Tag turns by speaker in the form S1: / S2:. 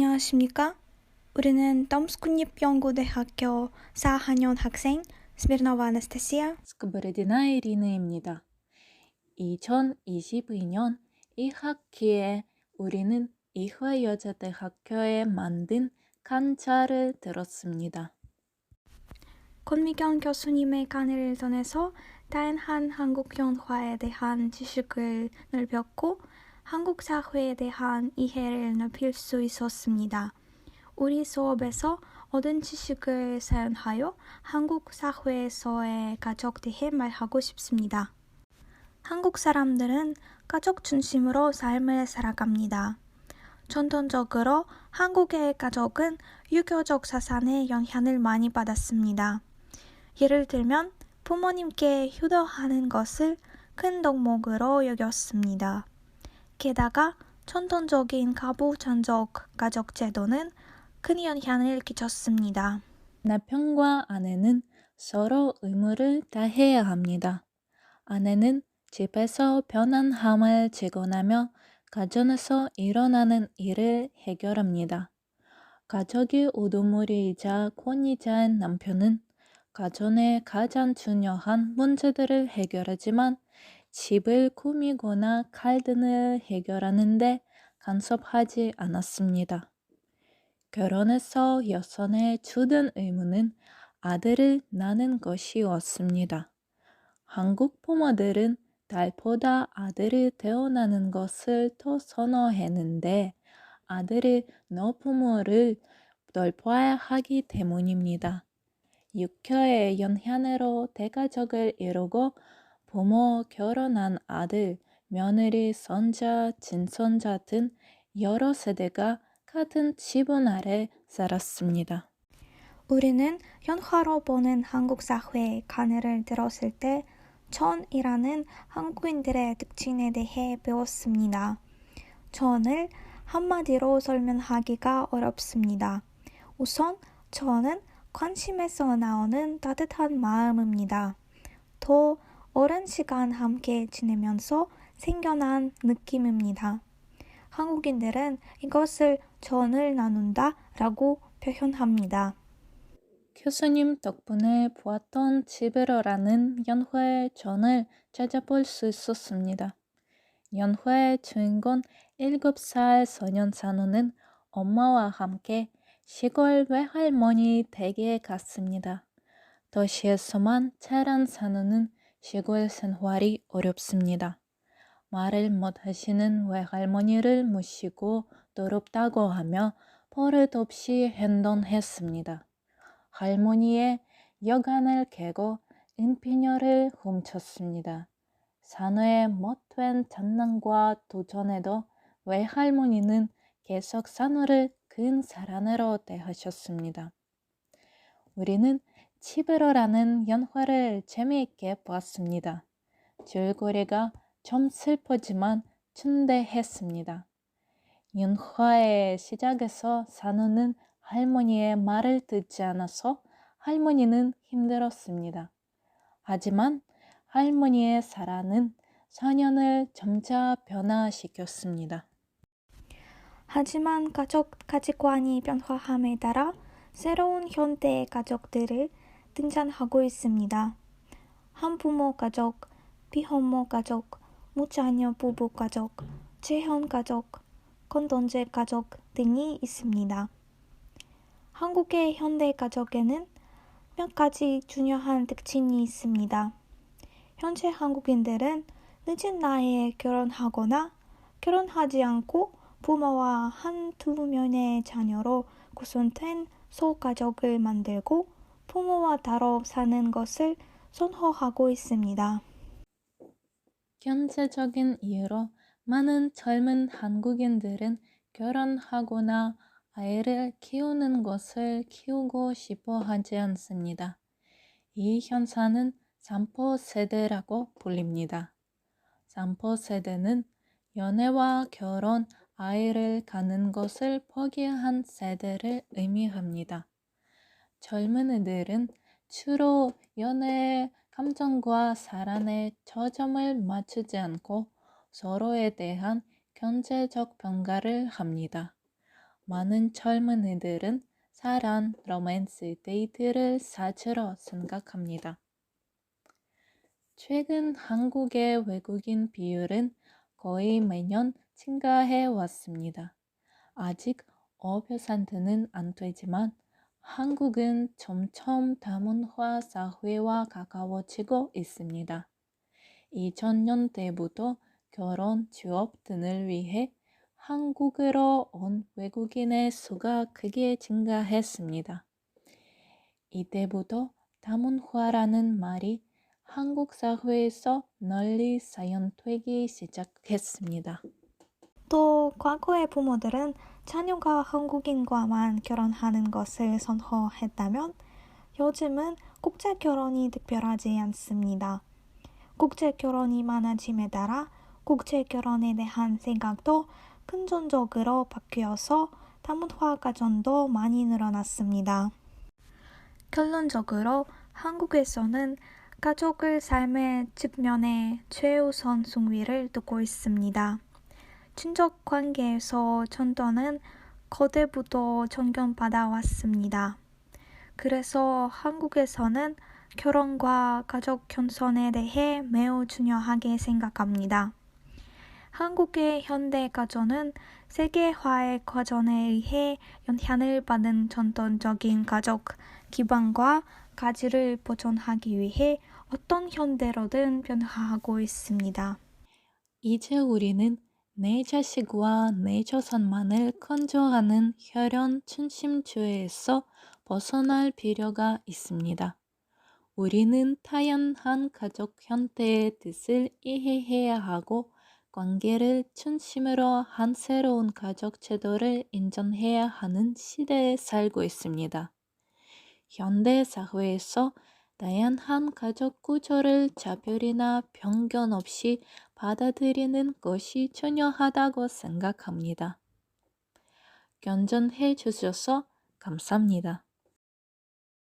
S1: 안녕하십니까? 우리는 덤스쿠닙연구대학교 4학년 학생 스미르노바 아나스타시아
S2: 스크브레디나 이리느입니다. 2022년 2학기에 우리는 이화여자대학교에 만든 강좌를 들었습니다.
S1: 권미경 교수님의 강의를 통해서 다양한 한국 연화에 대한 지식을 넓혔고 한국 사회에 대한 이해를 넓힐 수 있었습니다. 우리 수업에서 얻은 지식을 사용하여 한국 사회에서의 가족 대해 말하고 싶습니다. 한국 사람들은 가족 중심으로 삶을 살아갑니다. 전통적으로 한국의 가족은 유교적 사상에 영향을 많이 받았습니다. 예를 들면 부모님께 효도하는 것을 큰 덕목으로 여겼습니다. 게다가 전통적인 가부 전적 가족 제도는 큰 영향을 끼쳤습니다.
S2: 남편과 아내는 서로 의무를 다해야 합니다. 아내는 집에서 편안함을 제공하며 가정에서 일어나는 일을 해결합니다. 가족이 우두머리이자 권위자인 남편은 가정의 가장 중요한 문제들을 해결하지만 집을 꾸미거나 갈등을 해결하는데 간섭하지 않았습니다. 결혼해서 여성의 주된 의무는 아들을 낳는 것이었습니다. 한국 부모들은 딸보다 아들이 태어나는 것을 더 선호했는데 아들이 노부모를 넓어야 하기 때문입니다. 육혀의 연향으로 대가족을 이루고 부모 결혼한 아들, 며느리, 손자, 친손자 등 여러 세대가 같은 지분 아래 살았습니다.
S1: 우리는 현화로 보는 한국 사회의 강의를 들었을 때 천이라는 한국인들의 특징에 대해 배웠습니다. 천을 한마디로 설명하기가 어렵습니다. 우선 천은 관심에서 나오는 따뜻한 마음입니다. 더 오랜 시간 함께 지내면서 생겨난 느낌입니다. 한국인들은 이것을 전을 나눈다 라고 표현합니다.
S2: 교수님 덕분에 보았던 집으로라는 연화의 전을 찾아볼 수 있었습니다. 연화의 주인공 7살 소년 산호는 엄마와 함께 시골 외할머니 댁에 갔습니다. 도시에서만 자란 산호는 시골 생활이 어렵습니다. 말을 못하시는 외할머니를 모시고 더럽다고 하며 버릇없이 행동했습니다. 할머니의 여간을 깨고 은피녀를 훔쳤습니다. 산호의 못된 장난과 도전에도 외할머니는 계속 산호를 큰 사랑으로 대하셨습니다. 우리는 치브로라는 연화를 재미있게 보았습니다. 줄거리가 좀 슬프지만 춘대했습니다. 연화의 시작에서 산우는 할머니의 말을 듣지 않아서 할머니는 힘들었습니다. 하지만 할머니의 사랑은 소년을 점차 변화시켰습니다.
S1: 하지만 가족 가치관이 변화함에 따라 새로운 현대의 가족들을 등장하고 있습니다. 한부모 가족, 비혼모 가족, 무자녀 부부 가족, 재혼 가족, 건동제 가족 등이 있습니다. 한국의 현대 가족에는 몇 가지 중요한 특징이 있습니다. 현재 한국인들은 늦은 나이에 결혼하거나 결혼하지 않고 부모와 한두 명의 자녀로 구성된 소가족을 만들고 부모와 따로 사는 것을 선호하고 있습니다.
S2: 경제적인 이유로 많은 젊은 한국인들은 결혼하거나 아이를 키우는 것을 키우고 싶어 하지 않습니다. 이 현상은 삼포 세대라고 불립니다. 삼포 세대는 연애와 결혼, 아이를 갖는 것을 포기한 세대를 의미합니다. 젊은이들은 주로 연애의 감정과 사랑에 초점을 맞추지 않고 서로에 대한 경제적 평가를 합니다. 많은 젊은이들은 사랑, 로맨스, 데이트를 사치로 생각합니다. 최근 한국의 외국인 비율은 거의 매년 증가해 왔습니다. 아직 5%는 안 되지만 한국은 점점 다문화 사회와 가까워지고 있습니다. 2000년대부터 결혼, 취업 등을 위해 한국으로 온 외국인의 수가 크게 증가했습니다. 이때부터 다문화라는 말이 한국 사회에서 널리 사용되기 시작했습니다.
S1: 또 과거의 부모들은 자녀가 한국인과만 결혼하는 것을 선호했다면 요즘은 국제 결혼이 특별하지 않습니다. 국제 결혼이 많아짐에 따라 국제 결혼에 대한 생각도 근본적으로 바뀌어서 다문화 가정도 많이 늘어났습니다. 결론적으로 한국에서는 가족을 삶의 측면에 최우선 순위를 두고 있습니다. 친족 관계에서 전도는 거대부터 존경받아 왔습니다. 그래서 한국에서는 결혼과 가족 형성에 대해 매우 중요하게 생각합니다. 한국의 현대 가정은 세계화의 과정에 의해 영향을 받은 전통적인 가족 기반과 가치를 보존하기 위해 어떤 현대로든 변화하고 있습니다.
S2: 이제 우리는 내 자식과 내 조선만을 건조하는 혈연 중심주의에서 벗어날 필요가 있습니다. 우리는 다양한 가족 형태의 뜻을 이해해야 하고 관계를 중심으로 한 새로운 가족 제도를 인정해야 하는 시대에 살고 있습니다. 현대 사회에서 다양한 가족 구조를 차별이나 편견 없이 받아들이는 것이 중요하다고 생각합니다. 견전해 주셔서 감사합니다.